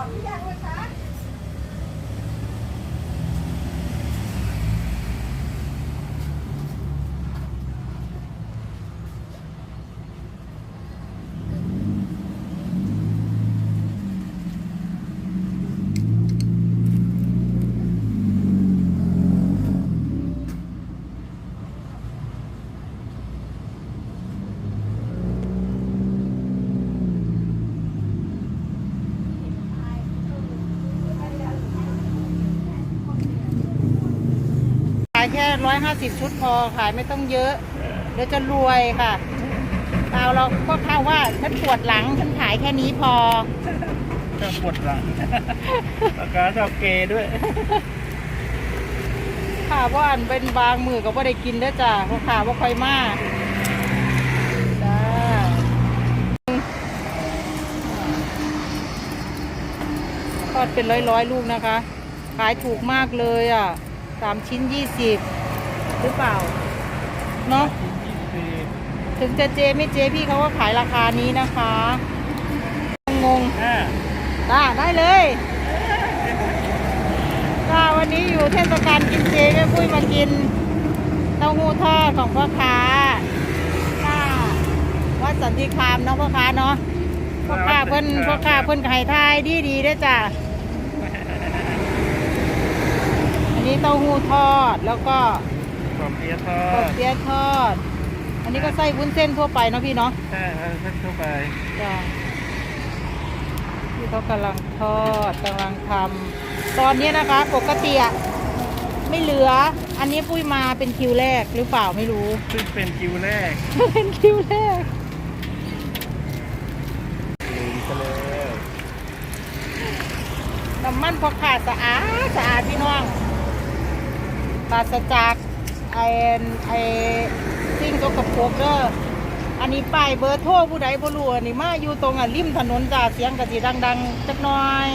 อบหรือยังนะคะ แค่ร้อยห้าสิบชุดพอขายไม่ต้องเยอะ เดี๋ยวจะรวยค่ะเอาเราก็เข้าว่าฉันปวดหลังฉันขายแค่นี้พอชอบปวดหลังปากกาชอบเกย์ด้วยค่ะว่าอันเป็นบางมือก็บ่ได้กินเด้อจ้ะเพราะข่าวว่าค่อยมาจ้าทอดเป็นร้อยร้อยๆลูกนะคะ ขายถูกมากเลยอะ สามชิ้นยี่สิบหรือเปล่า เนาะถึงจะเจไม่เจพี่เขาก็ขายราคานี้นะคะ งงห้าๆจ้าได้เลยจ้าวันนี้อยู่เทศกาลกินเจแม่ปุ้ยมากินเต้าหู้ทอดของพ่อค้าจ้าวัดสันติคามเนาะพ่อค้าเนาะพ่อค้าเพิ่นพ่อค้าเพิ่นไข่ทายดีดีๆเด้อจ้าอันนี้ เต้าหู้ทอด แล้วก็ขอบเปียะทอข้าวดเปี๊ยะทอด อันนี้ก็ไส้วุ้นเส้นทั่วไปเนาะพี่เนาะใช่เอาเส้นเข้าไปจ้ะที่เขากำลังทอดกำลังทำตอนนี้นะคะ ปกติอะไม่เหลือ อันนี้ปุ้ยมาเป็นคิวแรกหรือเปล่าไม่รู้ ซึ่งเป็นคิวแรกเป็นคิวแรก ลืมไปเลยน้ำมันพอขาดสะอาดสะอาดพี่น้อง ปราศจากไอ้ไอ้สิ่งสกปรกเด้ออันนี้ป้ายเบอร์โทรผู้ใดบ่รู้อันนี้มาอยู่ตรงอะริมถนนจ้าเสียงกะสิดัง ๆ จักหน่อย